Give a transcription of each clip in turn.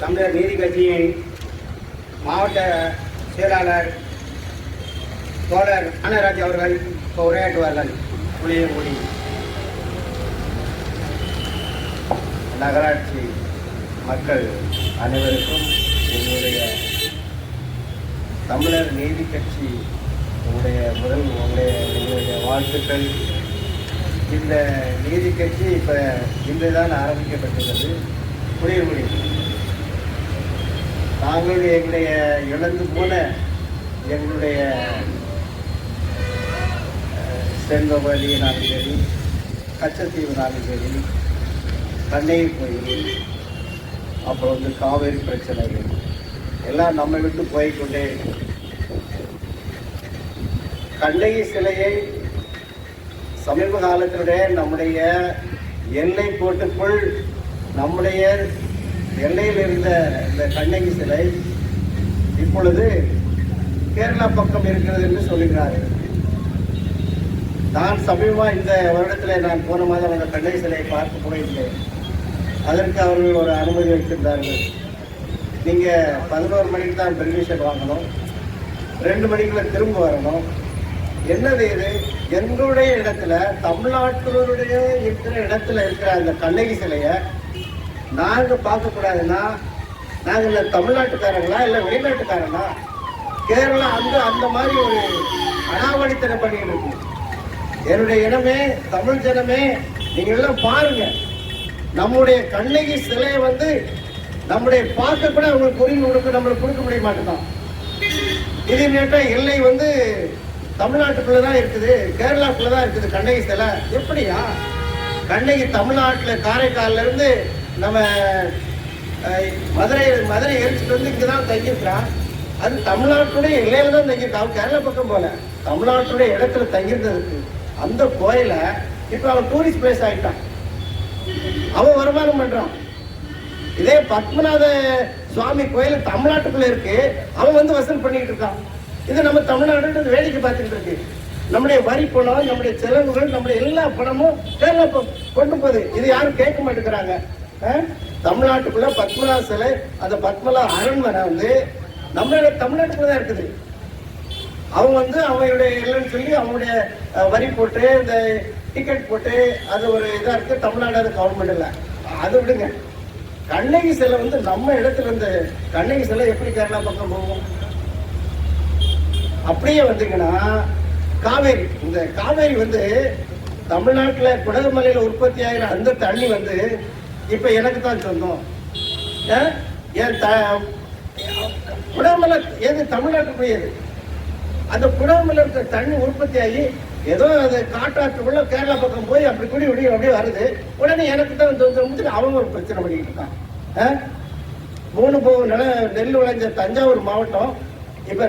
தமிழர் நீதி கட்சியின் மாவட்ட செயலாளர் தோழர் அனராஜ் அவர்கள் இப்போ உரையாற்றுவார்கள். புளியங்குடி நகராட்சி மக்கள் அனைவருக்கும் என்னுடைய தமிழர் நீதி கட்சி உங்களுடைய முதல் உங்களுடைய எங்களுடைய வாழ்த்துக்கள். இந்த நீதி கட்சி இப்போ இன்று தான் ஆரம்பிக்கப்பட்டுள்ளது புளியமொழி நாங்கள் எங்களுடைய இழந்து போன எங்களுடைய அஹ், செங்கோபாலியினாலும் சரி கச்சத்தீவுனாலும் சரி கண்ணகி கோயில் அப்புறம் வந்து காவேரி பிரச்சனைகள் எல்லாம் நம்ம விட்டு போய்க்கொண்டே இருக்கும் கண்ணகி சிலையை சமீப காலத்தினுடைய நம்முடைய எல்லை கோட்டுக்குள் நம்முடைய எல்லையில் இருந்த இந்த கண்ணகி சிலை இப்பொழுது கேரளா பக்கம் இருக்கிறது என்று சொல்லுகிறார்கள். நான் சமீபமாக இந்த வருடத்தில் நான் போன மாதம் அந்த கண்ணகி சிலையை பார்க்க போயிருந்தேன். அதற்கு அவர்கள் ஒரு அனுமதி வைத்திருந்தார்கள். நீங்கள் பதினோரு மணிக்கு தான் பெர்மிஷன் வாங்கணும். ரெண்டு மணிக்குள்ள திரும்ப வரணும். என்னது இது? எங்களுடைய இடத்துல தமிழ்நாட்டினுடைய இருக்கிற இடத்துல இருக்கிற அந்த கண்ணகி சிலையை நாங்கள் பார்க்கக்கூடாதுன்னா நாங்கள் இல்லை தமிழ்நாட்டுக்காரங்களா இல்லை வெளிநாட்டுக்காரங்களா? கேரளா அந்த அந்த மாதிரி ஒரு அனாவடித்தனம் பண்ணிட்டு இருக்கு என்னுடைய இனமே தமிழ் ஜனமே நீங்கள் எல்லாம் பாருங்க. நம்முடைய கண்ணகி சிலையை வந்து நம்முடைய பார்க்க கூட அவங்களுக்கு உரிமை கொடுக்க நம்மளுக்கு கொடுக்க முடிய மாட்டேதான் இது நேட்டா எல்லை வந்து தமிழ்நாட்டுக்குள்ள தான் இருக்குது கேரளாக்குள்ள தான் இருக்குது கண்ணகி சிலை. எப்படியா? கண்ணகி தமிழ்நாட்டில் காரைக்கால்ல இருந்து நம்ம மதுரை மதுரை எரிச்சிட்டு வந்து இங்கே தான் தங்கியிருக்கிறான் அது தமிழ்நாட்டுடைய எல்லையில தான் தங்கியிருக்கான் அவன் கேரளா பக்கம் போல. தமிழ்நாட்டுடைய இடத்துல தங்கியிருந்ததுக்கு அந்த கோயிலை இப்போ அவன் டூரிஸ்ட் பிளேஸ் ஆகிட்டான் அவன் வருமானம் பண்ணுறான் இதே பத்மநாத சுவாமி கோயில் தமிழ்நாட்டுக்குள்ள இருக்கு. அவன் வந்து வசூல் பண்ணிட்டு இருக்கான். இது நம்ம தமிழ்நாடு வேடிக்கை பார்த்துட்டு இருக்கு. நம்முடைய வரி பணம் நம்முடைய செலவுகள் நம்முடைய எல்லா பணமும் கேரளா கொண்டு போகுது. இது யாரும் கேட்க மாட்டேங்கிறாங்க. தமிழ்நாட்டுக்குள்ள பத்மலா சிலை அந்த பத்மலா அரண்மனை வந்து நம்மளோட தமிழ்நாட்டுக்குள்ள தான் இருக்குது. அவங்க வந்து அவங்களுடைய இல்லைன்னு சொல்லி அவங்களுடைய வரி போட்டு இந்த டிக்கெட் போட்டு அது ஒரு இதாக இருக்கு தமிழ்நாடு அது கவர்மெண்ட் இல்லை. அது விடுங்க. கண்ணகி சிலை வந்து நம்ம இடத்துல இருந்து கண்ணகி சிலை எப்படி கேரளா பக்கம் போகும்? அப்படியே வந்தீங்கன்னா காவேரி இந்த காவேரி வந்து தமிழ்நாட்டில் குடகுமலையில் உற்பத்தி ஆகிற அந்த தண்ணி வந்து இப்போ எனக்கு தான் சொந்தம். ஏன்? ஏன் த குடகுமலை எது தமிழ்நாட்டுக்குரியது அந்த குடகுமலை இருக்கிற தண்ணி உற்பத்தி ஆகி ஏதோ அது காட்டாற்றுக்குள்ள கேரளா பக்கம் போய் அப்படி குடி குடி அப்படியே வருது. உடனே எனக்கு தான் சொந்தம் அவங்க ஒரு பிரச்சனை பண்ணிக்கிட்டு இருக்கான். ஆ? மூணு போ நில நெல் விளைஞ்ச தஞ்சாவூர் மாவட்டம் இப்போ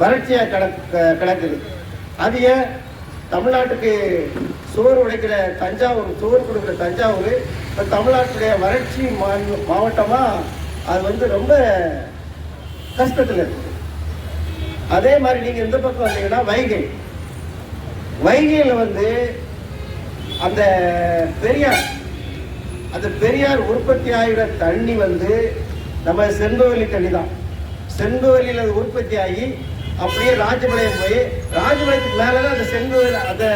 வறட்சியாக கிடக்கு கிடக்குது. அது ஏன் தமிழ்நாட்டுக்கு சோறு உடைக்கிற தஞ்சாவூர் சோறு கொடுக்குற தஞ்சாவூர் இப்போ தமிழ்நாட்டுடைய வறட்சி மாவட்டமாக அது வந்து ரொம்ப கஷ்டத்தில் இருக்குது அதே மாதிரி நீங்கள் இந்த பக்கம் வந்தீங்கன்னா வைகை. வைகையில் வந்து அந்த பெரியார் அந்த பெரியார் உற்பத்தி ஆகிற தண்ணி வந்து நம்ம செண்பவெளி தண்ணி தான் செண்பவெளியில் அது உற்பத்தி ஆகி அப்படியே ராஜபாளையம் போய் ராஜபாளையத்துக்கு மேலே தான் அந்த செண்பவெளி அந்த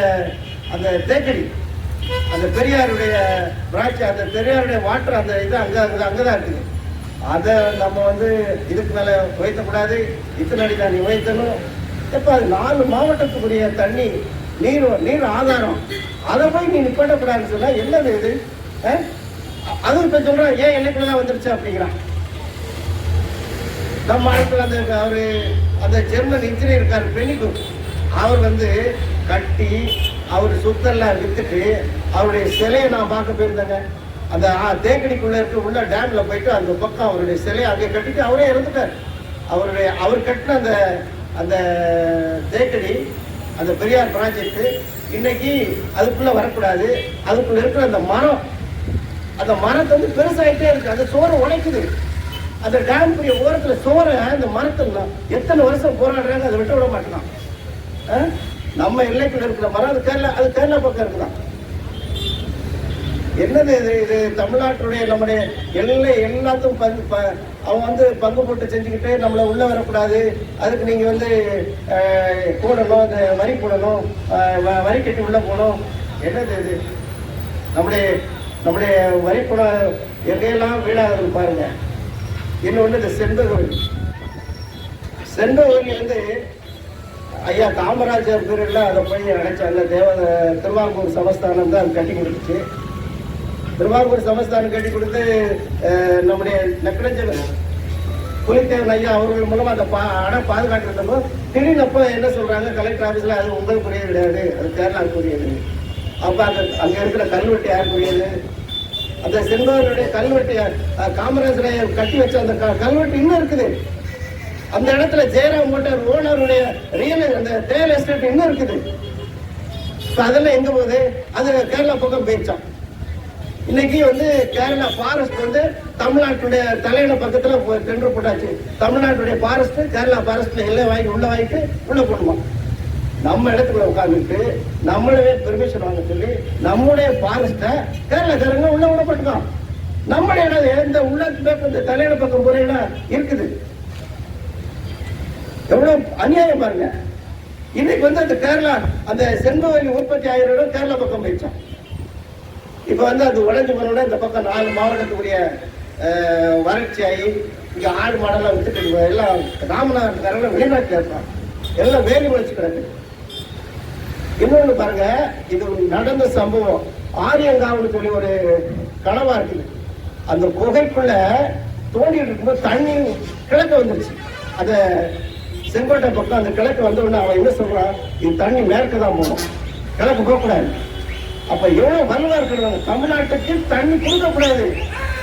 அந்த தேக்கடி அந்த பெரியாருடைய பிராட்சி அந்த பெரியாருடைய வாட்டர் அந்த இது அங்கே அங்கே அங்கே தான் இருக்குது. அதை நம்ம வந்து இதுக்கு மேலே உயர்த்தக்கூடாது இத்தனை அடி தண்ணி உயர்த்தணும். இப்போ அது நாலு மாவட்டத்துக்குரிய தண்ணி நீர் நீர் ஆதாரம் அதை போய் நீ நிப்பாட்டக்கூடாதுன்னு சொன்னா என்னது இது? ஆ? அதுவும் இப்போ சொல்கிறான் ஏன் என்னைக்குள்ள தான் வந்துருச்சு அப்படிங்கிறான். நம்ம ஆட்கள் அந்த அவரு அந்த ஜெர்மன் இன்ஜினியர் இருக்கார் பெண்ணிக்கும் அவர் வந்து கட்டி அவர் சுத்தெல்லாம் வித்துட்டு அவருடைய சிலையை நான் பார்க்க போயிருந்தேங்க. அந்த ஆ, தேக்கடிக்குள்ள இருக்க உள்ள டேம்ல போயிட்டு அந்த பக்கம் அவருடைய சிலையை அங்கே கட்டிட்டு அவரே இறந்துட்டார். அவருடைய அவர் கட்டின அந்த அந்த தேக்கடி அந்த பெரியார் ப்ராஜெக்ட் இன்னைக்கு அதுக்குள்ள வரக்கூடாது. அதுக்குள்ள இருக்கிற அந்த மரம் அந்த மரத்தை வந்து பெருசாகிட்டே இருக்கு. அந்த சோறு உடைக்குது. அந்த டேம் பெரிய ஓரத்துல சோறை அந்த மரத்துல எத்தனை வருஷம் போராடுறாங்க அதை விட்டு விட மாட்டேங்கான் ஆ? நம்ம எல்லைக்குள்ள இருக்கிற மரம் அது கேரளா அது கேரளா பக்கம் இருக்குதான். என்னது இது இது தமிழ்நாட்டுடைய நம்முடைய எல்லை எல்லாத்துக்கும் பங்கு அவன் வந்து பங்கு போட்டு செஞ்சுக்கிட்டு நம்மளை உள்ள வரக்கூடாது. அதுக்கு நீங்க வந்து கூடணும் போடணும் வரி போடணும் வ- வரி கட்டி உள்ள போகணும். என்னது இது? நம்முடைய நம்முடைய வரி பணம் எங்கெல்லாம் வீணாகுது பாருங்க. இன்னொன்று இந்த செண்பகவல்லி செண்பகவல்லி வந்து ஐயா காமராஜர் பேரில் அதை போய் அடைச்சாங்க தேவ திருவாங்கூர் சமஸ்தானம் தான் அது கட்டி கொடுத்துச்சு. திருவாங்கூர் சமஸ்தானம் கட்டி கொடுத்து நம்முடைய நக்கடஞ்சல் புலித்தேவன் ஐயா அவர்கள் மூலமாக அந்த பா அடம் பாதுகாக்கிறதப்போ திடீர்னு அப்போ என்ன சொல்கிறாங்க கலெக்டர் ஆஃபீஸில் அது உங்களுக்குரிய கிடையாது. அது கேரளாவுக்குரியது. அப்போ அந்த அங்கே இருக்கிற கல்வெட்டு யாருக்குரியது? அந்த செல்வனுடைய கல்வெட்டு காமராஜரை கட்டி வச்ச அந்த க- கல்வெட்டு இன்னும் இருக்குது. அந்த இடத்துல ஜெயராம் மோட்டார் ஓனருடைய ரியல் அந்த ரியல் எஸ்டேட் இன்னும் இருக்குது. அதெல்லாம் எங்க போகுது? அது கேரளா பக்கம் போயிடுச்சான் இன்னைக்கு வந்து கேரளா ஃபாரஸ்ட் வந்து தமிழ்நாட்டுடைய தலையில பக்கத்துல டெண்டர் போட்டாச்சு. தமிழ்நாட்டுடைய ஃபாரஸ்ட் கேரளா ஃபாரஸ்ட்ல எல்லாம் வாங்கி உள்ள வாங்கிட்டு உள்ள போடுவோம் நம்ம இடத்துல உட்காந்துட்டு நம்மளவே பெர்மிஷன் வாங்க சொல்லி நம்முடைய ஃபாரஸ்ட்டை கேரளாக்காரங்க உள்ள விடப்பட்டுக்கோம் நம்மளுடைய இடம் எந்த உள்ள பக்கம் இந்த பக்கம் போறீங்கன்னா இருக்குது. எவ்வளவு அநியாயம் பாருங்க. இன்னைக்கு வந்து அந்த கேரளா அந்த செண்பகவல்லி உற்பத்தி ஆகிற இடம் கேரளா பக்கம் போயிடுச்சான் இப்போ வந்து அது உடஞ்சு போனோட இந்த பக்கம் நாலு மாவட்டத்துக்குரிய வறட்சி ஆகி இங்கே ஆடு மாடெல்லாம் விட்டுட்டு எல்லாம் ராமநாதன் வெளிநாட்டில் இருப்பான் எல்லாம் வேலி முளைச்சு கிடக்கு. இன்னொன்று பாருங்க இது நடந்த சம்பவம். ஆரியங்காவுன்னு சொல்லி ஒரு கனவா இருக்குது. அந்த குகைக்குள்ள தோண்டிட்டு இருக்கும்போது தண்ணி கிழக்க வந்துருச்சு. அதை செங்கோட்டை பக்கம் அந்த கிழக்கு வந்த உடனே அவன் என்ன சொல்றான்? இது தண்ணி மேற்கு தான் போகணும். கிழக்கு போகக்கூடாது. அப்ப எவ்வளவு வலுவா இருக்கிறாங்க தமிழ்நாட்டுக்கு தண்ணி கொடுக்கக்கூடாது.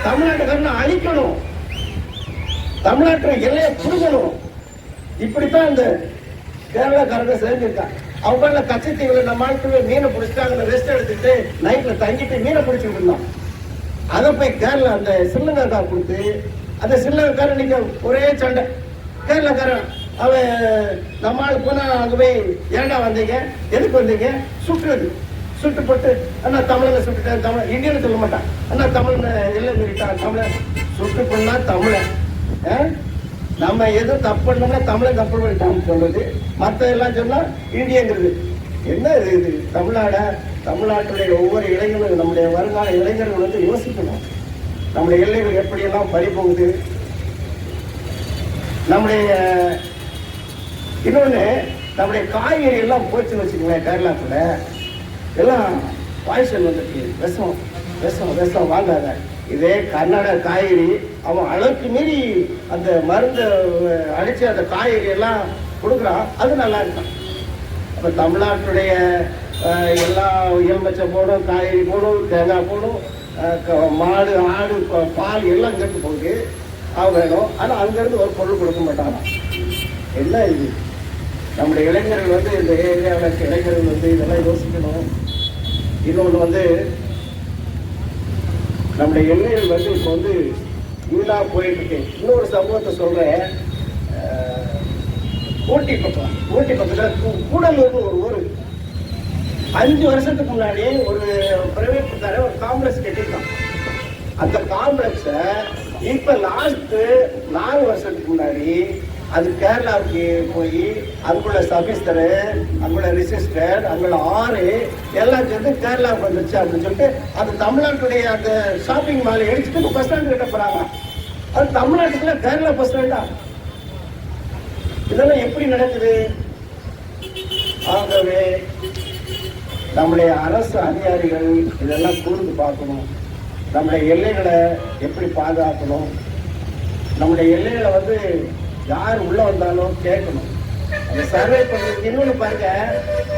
தமிழ்நாட்டுக்காரனை அழிக்கணும். தமிழ்நாட்டுல எல்லையை புடுங்கணும். இப்படித்தான் இந்த கேரளாக்காரங்க செஞ்சிருக்காங்க. அவங்க கச்சத்தீவுல நம்ம ஆட்கள் மீனை பிடிச்சிட்டாங்க ரெஸ்ட் எடுத்துட்டு நைட்ல தங்கிட்டு மீனை பிடிச்சிட்டு இருந்தான். அதை போய் கேரளா அந்த ஸ்ரீலங்கா கொடுத்து அந்த ஸ்ரீலங்காரன் நீங்க ஒரே சண்டை. கேரளாக்காரன் அவன் நம்ம ஆள் போனா போய் ஏன்டா வந்தீங்க? எதுக்கு வந்தீங்க? சுட்டுறது சுட்டுப்பட்டு அண்ணா தமிழனை சுட்டுட்டேன் தமிழ் இந்தியன்னு சொல்ல மாட்டான். அண்ணா தமிழ் எல்லாம் சொல்லிட்டான் தமிழன் சுட்டு பண்ணா தமிழன் ஆ? நம்ம எதுவும் தப்பு பண்ணோம்னா தப்பு பண்ணிட்டான்னு சொல்றது. மத்த எல்லாம் சொன்னா இந்தியங்கிறது என்ன இது இது? தமிழ்நாட தமிழ்நாட்டுடைய ஒவ்வொரு இளைஞர்களும் நம்முடைய வருங்கால இளைஞர்கள் வந்து யோசிக்கணும். நம்முடைய எல்லைகள் எப்படியெல்லாம் பறி போகுது? நம்முடைய இன்னொன்று நம்முடைய காய்கறி எல்லாம் போச்சுன்னு வச்சுக்கோங்களேன் கேரளாக்குள்ள. எல்லாம் பாய்ச்சல் வந்துட்டு விஷம் விஷம் விஷம் வாங்காத இதே கர்நாடக காய்கறி அவன் அளவுக்கு மீறி அந்த மருந்தை அடித்து அந்த காய்கறி எல்லாம் கொடுக்குறான். அது நல்லா இருக்கும் அப்போ தமிழ்நாட்டுடைய எல்லா எலுமிச்சை போடும் காய்கறி போடும் தேங்காய் போடும் க- மாடு ஆடு பால் எல்லாம் கெட்டு போகுது. அவன் வேணும். ஆனால் அங்கேருந்து ஒரு பொருள் கொடுக்க மாட்டாங்க என்ன இது? நம்முடைய இளைஞர்கள் வந்து இந்த ஏரியாவில் இருக்க இளைஞர்கள் வந்து இதெல்லாம் யோசிக்கணும். இன்னொன்று வந்து நம்முடைய எல்லைகள் வந்து இப்போ வந்து வீணா போயிட்டுருக்கு. இன்னொரு சமூகத்தை சொல்கிறேன் ஊட்டி பக்கம் ஊட்டி பக்கத்தில் கூ- கூடலூர்னு ஒரு ஊர். அஞ்சு வருஷத்துக்கு முன்னாடி ஒரு பிரைவேட் ஒரு காம்ப்ளெக்ஸ் கட்டியிருக்கான். அந்த காம்ப்ளெக்ஸை இப்போ லாஸ்ட்டு நாலு வருஷத்துக்கு முன்னாடி அது கேரளாவுக்கு போய் அங்குள்ள சபிஸ்டரு அங்குள்ள ரிசிஸ்டர் அங்குள்ள ஆறு எல்லாம் சேர்ந்து கேரளாவுக்கு வந்துருச்சு அப்படின்னு சொல்லிட்டு அது தமிழ்நாட்டுடைய அந்த ஷாப்பிங் மாலை எடுத்துட்டு பஸ் ஸ்டாண்ட் கிட்ட போறாங்க. அது தமிழ்நாட்டுக்குள்ள கேரளா பஸ் ஸ்டாண்டா இதெல்லாம் எப்படி நடக்குது? ஆகவே நம்முடைய அரசு அதிகாரிகள் இதெல்லாம் கூர்ந்து பார்க்கணும். நம்முடைய எல்லைகளை எப்படி பாதுகாக்கணும்? நம்முடைய எல்லைகளை வந்து யார் உள்ள வந்தாலும் கேட்கணும். அந்த சர்வே பண்ணுறது இன்னொன்று பாருங்க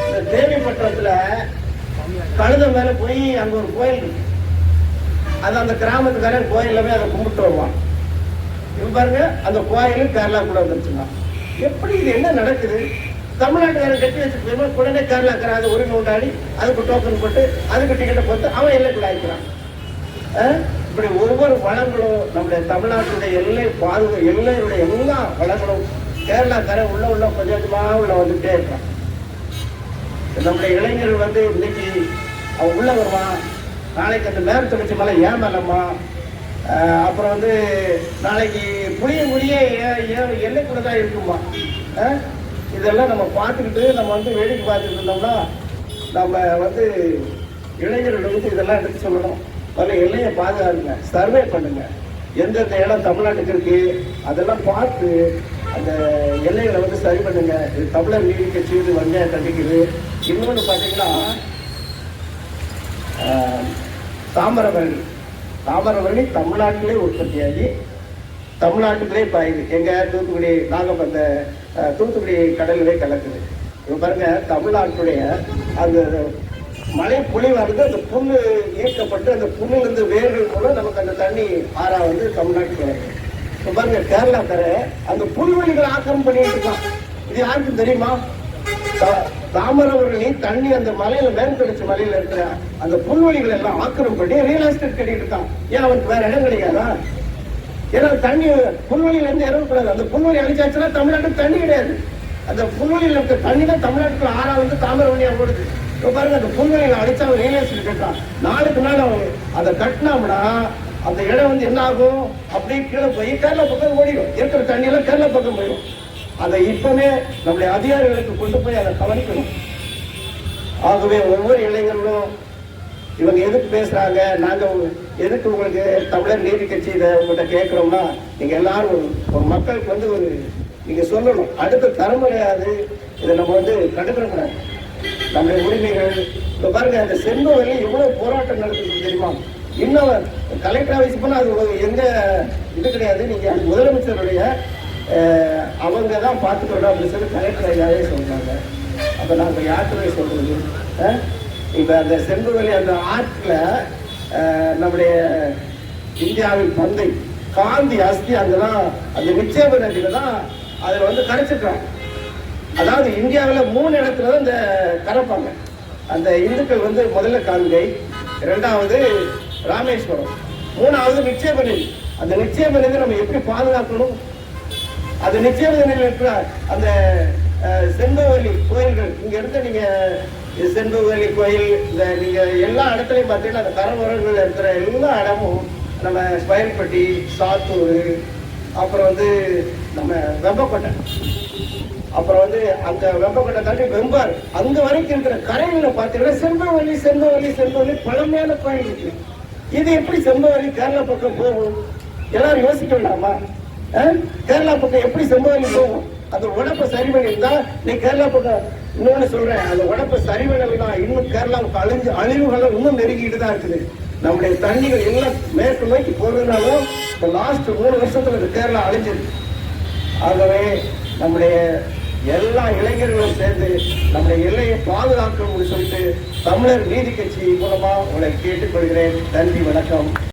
இந்த தேவிப்பட்டினத்துல கழுத மேல போய் அங்க ஒரு கோயில் இருக்கு. அது அந்த கிராமத்துக்காரன் கோயில்ல போய் அதை கும்பிட்டு வருவான். இப்ப பாருங்க அந்த கோயிலும் கேரளா கூட வந்துருச்சுங்க. எப்படி இது என்ன நடக்குது? தமிழ்நாட்டுக்காரன் கட்டி வச்சுருக்கோம் உடனே கேரளாக்காரன் அதை உரிமை உண்டாடி அதுக்கு டோக்கன் போட்டு அதுக்கு டிக்கெட்டை போட்டு அவன் எல்லைக்குள்ள ஆயிக்கிறான் இப்படி ஒவ்வொரு வளங்களும் நம்முடைய தமிழ்நாட்டுடைய எல்லை பாதுகா எல்லையுடைய எல்லா வளங்களும் கேரளாக்காரன் உள்ள உள்ள கொஞ்சம் கொஞ்சமாக உள்ள வந்துட்டே இருக்கான் நம்முடைய இளைஞர்கள் வந்து இன்னைக்கு அவன் உள்ள வருவான் நாளைக்கு அந்த மேற்தொடர்ச்சி மலை ஏன் அப்புறம் வந்து நாளைக்கு புளிய முடிய எல்லைக்குள்ள தான் இருக்குமா? இதெல்லாம் நம்ம பார்த்துக்கிட்டு நம்ம வந்து வேடிக்கை பார்த்துட்டு இருந்தோம்னா நம்ம வந்து இளைஞர்கள் வந்து இதெல்லாம் எடுத்து சொல்லணும். முதல்ல எல்லையை பாதுகாருங்க சர்வே பண்ணுங்க. எந்தெந்த இடம் தமிழ்நாட்டுக்கு இருக்கு அதெல்லாம் பார்த்து அந்த எல்லைகளை வந்து சரி பண்ணுங்க. இது தமிழர் நீதி கட்சி இது வன்மையாக கண்டிக்குது இன்னொன்று பார்த்தீங்கன்னா தாமரவரணி தாமரவரணி தமிழ்நாட்டிலே உற்பத்தியாகி தமிழ்நாட்டுக்குள்ளே பாயுது எங்கள் தூத்துக்குடி நாங்கள் அந்த தூத்துக்குடி கடலிலே கலக்குது. இப்போ பாருங்கள் தமிழ்நாட்டுடைய அந்த மழை பொழிவு வந்து அந்த புண்ணு ஈர்க்கப்பட்டு அந்த புண்ணுலேருந்து வேர்கள் மூலம் நமக்கு அந்த தண்ணி ஆறா வந்து தமிழ்நாட்டுக்கு வருது இப்போ பாருங்க கேரளா தர அந்த புல்வெளிகளை ஆக்கிரம் பண்ணிட்டு இருக்கான். இது யாருக்கும் தெரியுமா? தா- தண்ணி அந்த மலையில மேற்கடிச்ச மலையில இருக்கிற அந்த புல்வெளிகள் எல்லாம் ஆக்கிரம் பண்ணி ரியல் எஸ்டேட் கட்டிட்டு இருக்கான். ஏன் அவனுக்கு வேற இடம் கிடைக்காதா ஏன்னா தண்ணி புல்வெளியில இருந்து இறங்கக்கூடாது. அந்த புல்வெளி அழிச்சாச்சுன்னா தமிழ்நாட்டுக்கு தண்ணி கிடையாது. அந்த புல்வெளியில இருக்க தண்ணி தான் தமிழ்நாட்டுக்கு ஆறா வந்து தாமிரவணியா ஓடுது இப்போ பாருங்க அந்த புல்வெளியில அழிச்சா அவன் ரியல் எஸ்டேட் நாளுக்கு நாள் அவன் அதை கட்டினோம்னா அந்த இடம் வந்து என்ன ஆகும்? அப்படியே கீழே போய் கேரளா பக்கம் ஓடிடும். இருக்கிற தண்ணியெல்லாம் கேரளா பக்கம் போயிடும். அதை இப்பவே நம்முடைய அதிகாரிகளுக்கு கொண்டு போய் அதை கவனிக்கணும். ஆகவே ஒவ்வொரு இளைஞர்களும் இவங்க எதுக்கு பேசுறாங்க? நாங்க எதுக்கு உங்களுக்கு தமிழர் நீதி கட்சி இதை உங்கள்கிட்ட கேட்கிறோம்னா நீங்க எல்லாரும் ஒரு மக்களுக்கு வந்து ஒரு நீங்க சொல்லணும். அடுத்த தலைமுறை இதை நம்ம வந்து தடுக்கக்கூடாது நம்முடைய உரிமைகள். இப்ப பாருங்க அந்த செல்வவெளி எவ்வளவு போராட்டம் நடக்குது தெரியுமா? இன்னும் கலெக்டர் ஆஃபீஸ் பண்ணால் அது ஒரு எங்க இது கிடையாது. நீங்க முதலமைச்சருடைய அவங்க தான் பார்த்துக்கணும் அப்படின்னு சொல்லி கலெக்டர் ஐயாவே சொல்றாங்க. அப்ப நாங்க யார்கிட்ட சொல்கிறது சொல்றது? இப்ப அந்த செம்புவெளி அந்த ஆற்றுல நம்முடைய இந்தியாவின் தந்தை காந்தி அஸ்தி அங்கதான் அந்த நிச்சயப நதியில தான் அதுல வந்து கரைச்சிருக்காங்க. அதாவது இந்தியாவில் மூணு இடத்துல தான் இந்த கரைப்பாங்க. அந்த இந்துக்கள் வந்து முதல்ல காங்கை ரெண்டாவது ராமேஸ்வரம் மூணாவது நிச்சயப அந்த நிச்சயப நம்ம எப்படி பாதுகாக்கணும்? அது நிச்சயமதியில் இருக்கிற அந்த அஹ், கோயில்கள் இங்கே இருந்து நீங்கள் இது கோயில் இந்த நீங்கள் எல்லா இடத்துலையும் பார்த்தீங்கன்னா அந்த கரவரங்கள் இருக்கிற எல்லா இடமும் நம்ம ஸ்பயல்பட்டி சாத்தூர் அப்புறம் வந்து நம்ம வெம்பக்கோட்டை அப்புறம் வந்து அந்த வெம்பக்கோட்டை தாண்டி வெம்பார் அங்க வரைக்கும் இருக்கிற கரைகளை பார்த்தீங்கன்னா செம்பவள்ளி செம்பவள்ளி செம்பவெளி பழமையான கோயில் இருக்கு இது எப்படி செம்பவள்ளி கேரளா பக்கம் போகும்? எல்லாரும் யோசிக்க வேண்டாமா? கேரளா பக்கம் எப்படி செம்பவெளி போகும்? அந்த உடப்பை சரி பண்ணியிருந்தா நீ கேரளா பக்கம் இன்னொன்னு சொல்றேன். அந்த உடப்பை சரி பண்ணலைன்னா இன்னும் கேரளாவுக்கு அழிஞ்சு அழிவுகளும் இன்னும் நெருங்கிட்டு தான் இருக்குது. நம்முடைய தண்ணிகள் எல்லாம் மேற்கு நோக்கி போகிறதுனாலும் இந்த லாஸ்ட் மூணு வருஷத்துல கேரளா அழிஞ்சிருக்கு. ஆகவே நம்முடைய எல்லா இளைஞர்களும் சேர்ந்து நம்ம எல்லையை பாதுகாக்கணும்னு சொல்லிட்டு தமிழர் நீதி கட்சி மூலமா உங்களை கேட்டுக்கொள்கிறேன். நன்றி வணக்கம்.